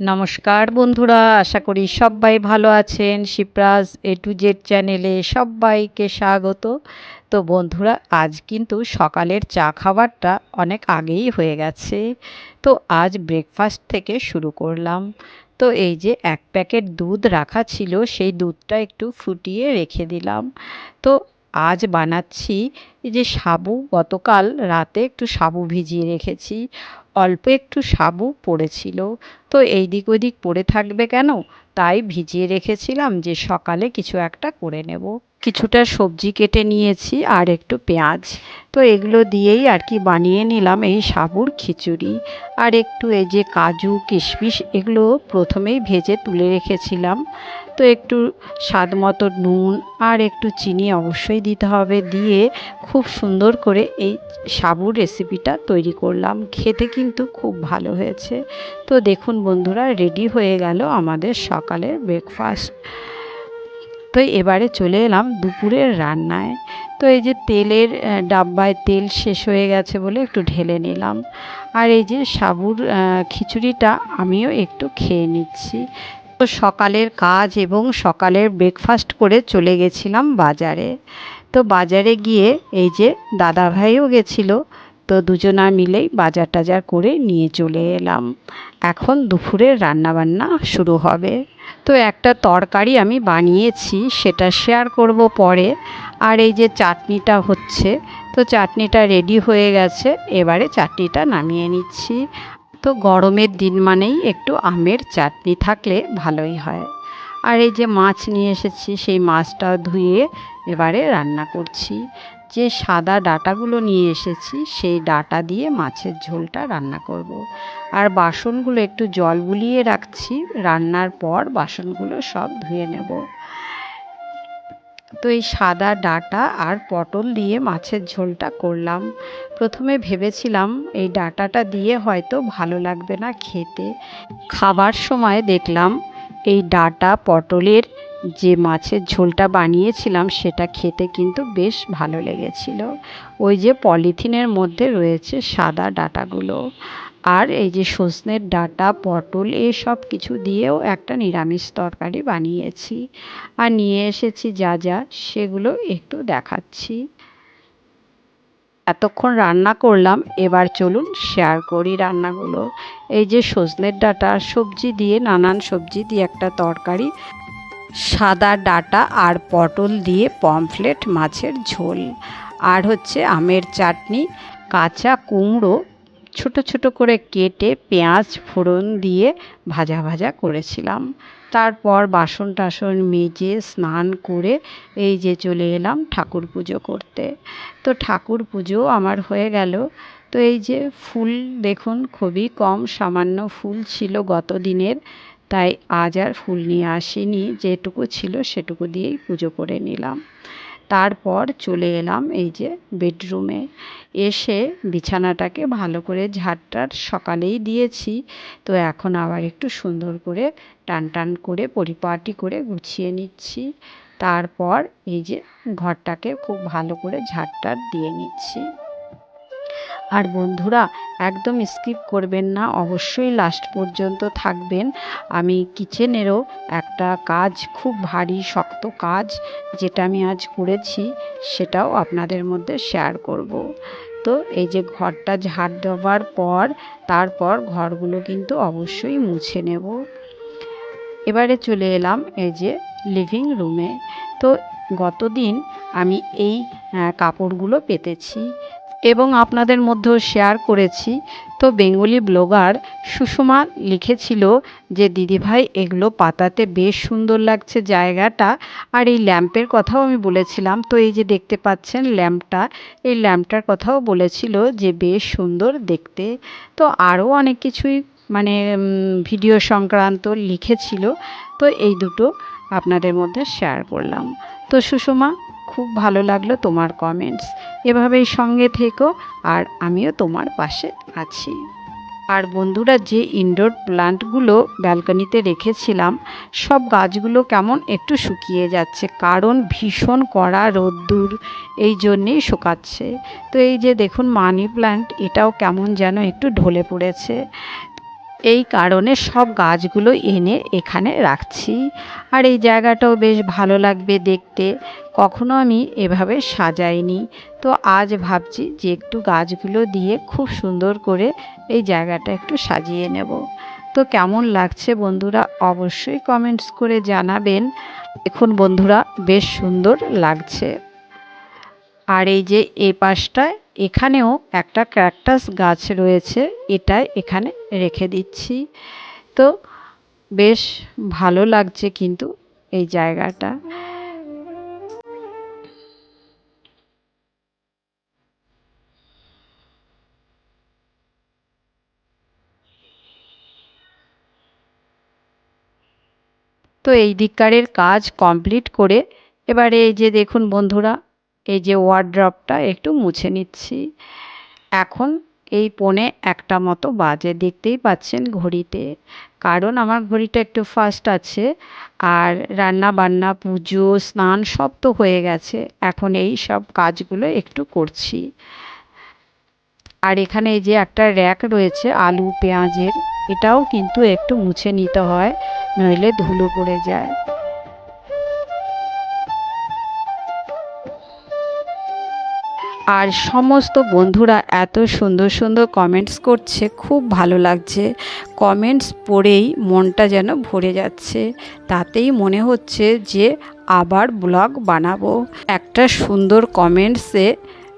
নমস্কার বন্ধুরা, আশা করি সবাই ভালো আছেন। শিপ্রাজ এ টু জেড চ্যানেলে সবাইকে স্বাগত। তো বন্ধুরা, আজ কিন্তু সকালের চা খাবারটা অনেক আগেই হয়ে গেছে। তো আজ ব্রেকফাস্ট থেকে শুরু করলাম। তো এই যে এক প্যাকেট দুধ রাখা ছিল, সেই দুধটা একটু ফুটিয়ে রেখে দিলাম। তো আজ বানাচ্ছি এই যে সাবু। গতকাল রাতে একটু সাবু ভিজিয়ে রেখেছি। অল্প একটু সাবু পড়েছিল। তো এই দিক ওদিক পড়ে থাকবে কেন? তাই ভিজিয়ে রেখেছিলাম যে সকালে কিছু একটা করে নেব। কিছুটা সবজি কেটে নিয়েছি আর একটু পেঁয়াজ। তো এগুলো দিয়েই আর কি বানিয়ে নিলাম এই সাবুর খিচুড়ি। আর একটু এই যে কাজু, কিশমিশ এগুলো প্রথমেই ভেজে তুলে রেখেছিলাম। তো একটু স্বাদ মতো নুন আর একটু চিনি অবশ্যই দিতে হবে। দিয়ে খুব সুন্দর করে এই সাবুর রেসিপিটা তৈরি করলাম। খেতে কিন্তু খুব ভালো হয়েছে। তো দেখুন বন্ধুরা রেডি হয়ে গেল আমাদের সকালের ব্রেকফাস্ট তো এবারে চলে এলাম দুপুরের রান্নায়। তো এই যে তেলের ডাব্বায় তেল শেষ হয়ে গেছে বলে একটু ঢেলে নিলাম। আর এই যে সাবুর খিচুড়িটা আমিও একটু খেয়ে নিচ্ছি। তো সকালের কাজ এবং সকালের ব্রেকফাস্ট করে চলে গেছিলাম বাজারে। তো বাজারে গিয়ে এই যে দাদাভাইও গেছিল, তো দুজনা মিলেই বাজার টাজার করে নিয়ে চলে এলাম। এখন দুপুরের রান্নাবান্না শুরু হবে। তো একটা তরকারি আমি বানিয়েছি, সেটা শেয়ার করব পরে। আর এই যে চাটনিটা হচ্ছে, তো চাটনিটা রেডি হয়ে গেছে, এবারে চাটনিটা নামিয়ে নিচ্ছি। তো গরমের দিন মানেই একটু আমের চাটনি থাকলে ভালোই হয়। আর এই যে মাছ নিয়ে এসেছি, সেই মাছটা ধুয়ে এবারে রান্না করছি। যে সাদা ডাটাগুলো নিয়ে এসেছি, সেই ডাটা দিয়ে মাছের ঝোলটা রান্না করব। আর বাসনগুলো একটু জল বুলিয়ে রাখছি, রান্নার পর বাসনগুলো সব ধুয়ে নেব। তো এই সাদা ডাটা আর পটল দিয়ে মাছের ঝোলটা করলাম। প্রথমে ভেবেছিলাম এই ডাটাটা দিয়ে হয়তো ভালো লাগবে না খেতে। খাবার সময় দেখলাম এই ডাটা পটলের যে মাছের ঝোলটা বানিয়েছিলাম সেটা খেতে কিন্তু বেশ ভালো লেগেছিল। ওই যে পলিথিনের মধ্যে রয়েছে সাদা ডাটাগুলো। আর এই যে সজনের ডাটা, পটল এসব কিছু দিয়েও একটা নিরামিষ তরকারি বানিয়েছি। আর নিয়ে এসেছি যা যা, সেগুলো একটু দেখাচ্ছি। এতক্ষণ রান্না করলাম, এবার চলুন শেয়ার করি রান্নাগুলো। এই যে সজনের ডাটা, সবজি দিয়ে, নানান সবজি দিয়ে একটা তরকারি, সাদা ডাটা আর পটল দিয়ে পমফ্লেট, মাছের ঝোল। আর হচ্ছে আমের চাটনি, কাঁচা কুমড়ো ছোট ছোট করে কেটে পেঁয়াজ ফোড়ন দিয়ে ভাজা ভাজা করেছিলাম। তারপর বাসন টাসন মেজে স্নান করে এই যে চলে এলাম ঠাকুর পুজো করতে। তো ঠাকুর পুজো আমার হয়ে গেল। তো এই যে ফুল দেখুন খুবই কম, সামান্য ফুল ছিল গত দিনের তাই আজ আর ফুল নিয়ে আসিনি, যেটুকু ছিল সেটুকু দিয়েই পুজো করে নিলাম। তারপর চলে এলাম এই যে বেডরুমে। এসে বিছানাটাকে ভালো করে ঝাড় ঝাড়টার সকালেই দিয়েছি। তো এখন আবার একটু সুন্দর করে টান টান করে পরিপাটি করে গুছিয়ে নিচ্ছি। তারপর এই যে ঘরটাকে খুব ভালো করে ঝাড় ঝাড়টার দিয়ে নিচ্ছি। আর বন্ধুরা, একদম স্কিপ করবেন না, অবশ্যই লাস্ট পর্যন্ত থাকবেন। আমি কিচেনেরও একটা কাজ, খুব ভারী, শক্ত কাজ, যেটা আমি আজ করেছি, সেটাও আপনাদের মধ্যে শেয়ার করব। তো এই যে ঘরটা ঝাড় দেওয়ার পর, তারপর ঘরগুলো কিন্তু অবশ্যই মুছে নেব। এবারে চলে এলাম এই যে লিভিং রুমে তো গতদিন আমি এই কাপড়গুলো পেতেছি। এবং আপনাদের মধ্যেও শেয়ার করেছি। তো বেঙ্গলি ব্লগার সুষমা লিখেছিল যে, দিদিভাই, এগুলো পাতাতে বেশ সুন্দর লাগছে জায়গাটা। আর এই ল্যাম্পের কথাও আমি বলেছিলাম। তো এই যে দেখতে পাচ্ছেন ল্যাম্পটা, এই ল্যাম্পটার কথাও বলেছিল যে, বেশ সুন্দর দেখতে। তো আরও অনেক কিছুই মানে ভিডিও সংক্রান্ত লিখেছিল। তো এই দুটো আপনাদের মধ্যে শেয়ার করলাম। তো সুষমা খুব ভালো লাগল তোমার কমেন্টস এভাবেই সঙ্গে থেকো আর আমিও তোমার পাশে আছি। আর বন্ধুরা, যে ইনডোর প্লান্টগুলো ব্যালকনিতে রেখেছিলাম, সব গাছগুলো কেমন একটু শুকিয়ে যাচ্ছে। কারণ ভীষণ কড়া রোদ্দুর, এই জন্যেই শুকাচ্ছে। তো এই যে দেখুন মানি প্ল্যান্ট এটাও কেমন যেন একটু ঢলে পড়েছে। এই কারণে সব গাছগুলো এনে এখানে রাখছি। আর এই জায়গাটাও বেশ ভালো লাগবে দেখতে। কখনো আমি এভাবে সাজাইনি। তো আজ ভাবছি যে একটু গাছগুলো দিয়ে খুব সুন্দর করে এই জায়গাটা একটু সাজিয়ে নেব। তো কেমন লাগছে বন্ধুরা অবশ্যই কমেন্টস করে জানাবেন। এখন বন্ধুরা, বেশ সুন্দর লাগছে। আর এই যে এ পাশটায় এখানেও একটা ক্যাকটাস গাছ রয়েছে, এটা এখানে রেখে দিচ্ছি। তো বেশ ভালো লাগছে কিন্তু এই জায়গাটা। তো এই দিককারের কাজ কমপ্লিট করে এবারে এই যে দেখুন বন্ধুরা এই যে ওয়ার্ড্রপটা একটু মুছে নিচ্ছি। এখন এই পৌনে একটা মতো বাজে, দেখতেই পাচ্ছেন ঘড়িতে। কারণ আমার ঘড়িটা একটু ফাস্ট আছে, আর রান্না বান্না পুজো, স্নান সব তো হয়ে গেছে। এখন এই সব কাজগুলো একটু করছি। আর এখানে এই যে একটা র্যাক রয়েছে, আলু, পেঁয়াজের, এটাও কিন্তু একটু মুছে নিতে হয়, নইলে ধুলো পড়ে যায়। আর সমস্ত বন্ধুরা এত সুন্দর সুন্দর কমেন্টস করছে, খুব ভালো লাগছে। কমেন্টস পড়েই মনটা যেন ভরে যাচ্ছে। তাতেই মনে হচ্ছে যে আবার ব্লগ বানাবো। একটা সুন্দর কমেন্টসে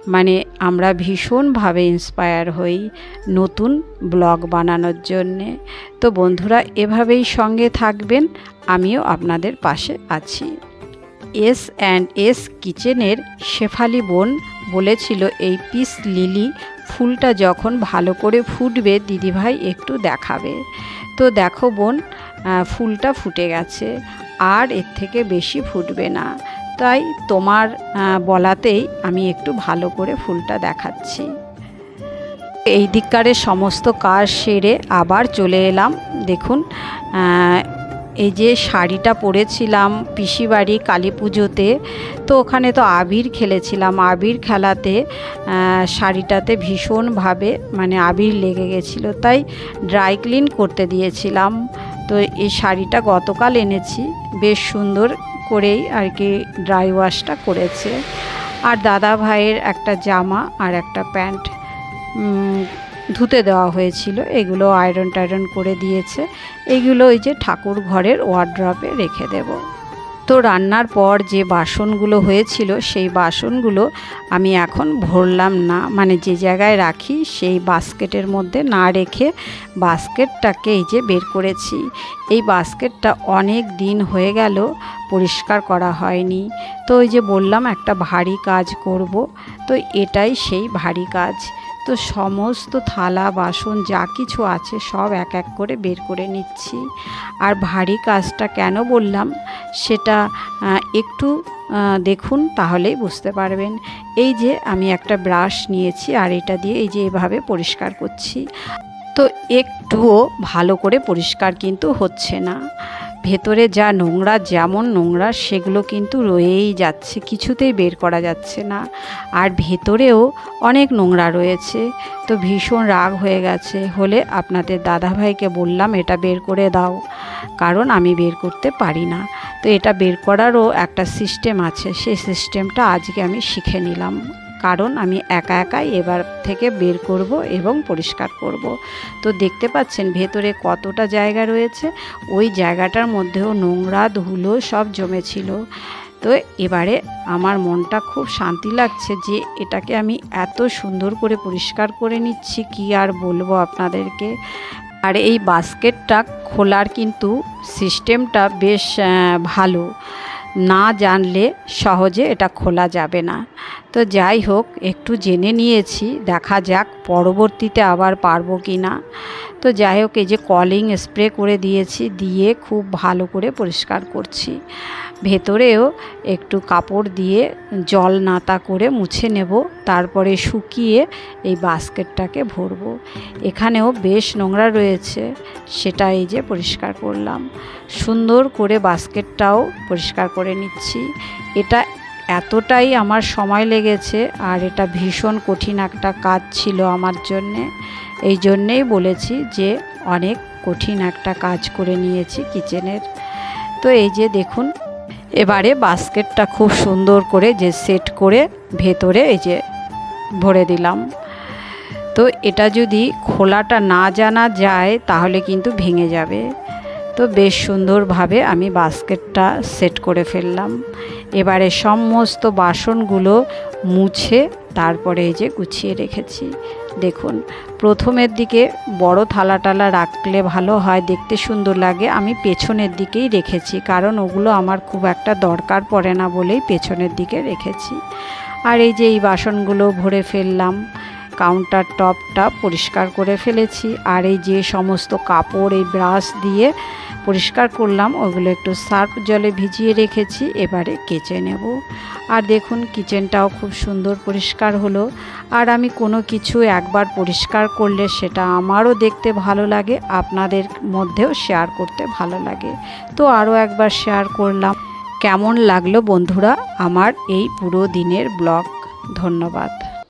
মানে আমরা ভীষণভাবে ইন্সপায়ার হই নতুন ব্লগ বানানোর জন্যে। তো বন্ধুরা, এভাবেই সঙ্গে থাকবেন, আমিও আপনাদের পাশে আছি। এস অ্যান্ড এস কিচেনের শেফালি বোন বলেছিল, এই পিস লিলি, ফুলটা যখন ভালো করে ফুটবে, দিদিভাই একটু দেখাবে। তো দেখো বোন ফুলটা ফুটে গেছে, আর এর থেকে বেশি ফুটবে না। তাই তোমার বলাতেই আমি একটু ভালো করে ফুলটা দেখাচ্ছি। এই দিককারের সমস্ত কাজ সেরে আবার চলে এলাম। দেখুন এই যে শাড়িটা পরেছিলাম পিসিবাড়ি কালী পুজোতে, তো ওখানে তো আবির খেলেছিলাম। আবির খেলাতে শাড়িটাতে ভীষণভাবে মানে আবির লেগে গেছিল, তাই ড্রাই ক্লিন করতে দিয়েছিলাম। তো এই শাড়িটা গতকাল এনেছি, বেশ সুন্দর করেই আর কি ড্রাই ওয়াশটা করেছে। আর দাদা ভাইয়ের একটা জামা আর একটা প্যান্ট। ধুতে দেওয়া হয়েছিল। এগুলো আয়রন টায়রন করে দিয়েছে। এগুলো ওই যে ঠাকুর ঘরের ওয়ার্ড্রপে রেখে দেব। তো রান্নার পর যে বাসনগুলো হয়েছিল, সেই বাসনগুলো আমি এখন ভরলাম না। মানে যে জায়গায় রাখি, সেই বাস্কেটের মধ্যে না রেখে বাস্কেটটাকে এই যে বের করেছি। এই বাস্কেটটা অনেক দিন হয়ে গেল, পরিষ্কার করা হয়নি। তো ওই যে বললাম, একটা ভারী কাজ করব। তো এটাই সেই ভারী কাজ। তো সমস্ত থালা, বাসন, যা কিছু আছে সব এক এক করে বের করে নিচ্ছি। আর ভারী কাজটা কেন বললাম সেটা একটু দেখুন তাহলেই বুঝতে পারবেন। এই যে আমি একটা ব্রাশ নিয়েছি আর এটা দিয়ে এই যে এভাবে পরিষ্কার করছি। তো একটুও ভালো করে পরিষ্কার কিন্তু হচ্ছে না। ভেতরে যা নোংরা, যেমন নোংরা, সেগুলো কিন্তু রয়েই যাচ্ছে, কিছুতেই বের করা যাচ্ছে না। আর ভেতরেও অনেক নোংরা রয়েছে। তো ভীষণ রাগ হয়ে গেছে। হলে আপনাদের দাদাভাইকে বললাম, এটা বের করে দাও। কারণ আমি বের করতে পারি না। তো এটা বের করারও একটা সিস্টেম আছে। সেই সিস্টেমটা আজকে আমি শিখে নিলাম। কারণ আমি একা একাই এবার থেকে বের করব এবং পরিষ্কার করব। তো দেখতে পাচ্ছেন ভেতরে কতটা জায়গা রয়েছে। ওই জায়গাটার মধ্যেও নোংরা ধুলো সব জমেছিল। তো এবারে আমার মনটা খুব শান্তি লাগছে যে এটাকে আমি এত সুন্দর করে পরিষ্কার করে নিচ্ছি, কি আর বলব আপনাদেরকে? আর এই বাস্কেটটা খোলার কিন্তু সিস্টেমটা বেশ ভালো। না জানলে সহজে এটা খোলা যাবে না। তো যাই হোক, একটু জেনে নিয়েছি, দেখা যাক পরবর্তীতে আবার পারব কি না তো যাই হোক, এই যে কলিং স্প্রে করে দিয়েছি, দিয়ে খুব ভালো করে পরিষ্কার করছি। ভেতরেও একটু কাপড় দিয়ে জল নাতা করে মুছে নেব, তারপরে শুকিয়ে এই বাস্কেটটাকে ভরবো। এখানেও বেশ নোংরা রয়েছে, সেটা এই যে পরিষ্কার করলাম। সুন্দর করে বাস্কেটটাও পরিষ্কার করে নিচ্ছি। এটা এতটাই আমার সময় লেগেছে আর এটা ভীষণ কঠিন একটা কাজ ছিল আমার জন্যে। এই জন্যেই বলেছি যে অনেক কঠিন একটা কাজ করে নিয়েছি কিচেনের। তো এই যে দেখুন, এবারে বাস্কেটটা খুব সুন্দর করে যে সেট করে ভেতরে এই যে ভরে দিলাম। তো এটা যদি খোলাটা না জানা যায় তাহলে কিন্তু ভেঙে যাবে। তো বেশ সুন্দরভাবে আমি বাস্কেটটা সেট করে ফেললাম। এবারে সমস্ত বাসনগুলো মুছে তারপরে এই যে গুছিয়ে রেখেছি। দেখুন, প্রথমের দিকে বড় থালা টালা রাখলে ভালো হয়, দেখতে সুন্দর লাগে। আমি পেছনের দিকেই রেখেছি, কারণ ওগুলো আমার খুব একটা দরকার পড়ে না বলেই পেছনের দিকে রেখেছি। আর এই যে এই বাসনগুলো ভরে ফেললাম কাউন্টার টপটা পরিষ্কার করে ফেলেছি। আর এই যে সমস্ত কাপড়, এই ব্রাশ দিয়ে পরিষ্কার করলাম, ওগুলো একটু সার্ফ জলে ভিজিয়ে রেখেছি, এবারে কেচে নেব। আর দেখুন কিচেনটাও খুব সুন্দর পরিষ্কার হলো। আর আমি কোনো কিছু একবার পরিষ্কার করলে সেটা আমারও দেখতে ভালো লাগে, আপনাদের মধ্যেও শেয়ার করতে ভালো লাগে। তো আরও একবার শেয়ার করলাম। কেমন লাগল বন্ধুরা আমার এই পুরো দিনের ব্লগ ধন্যবাদ।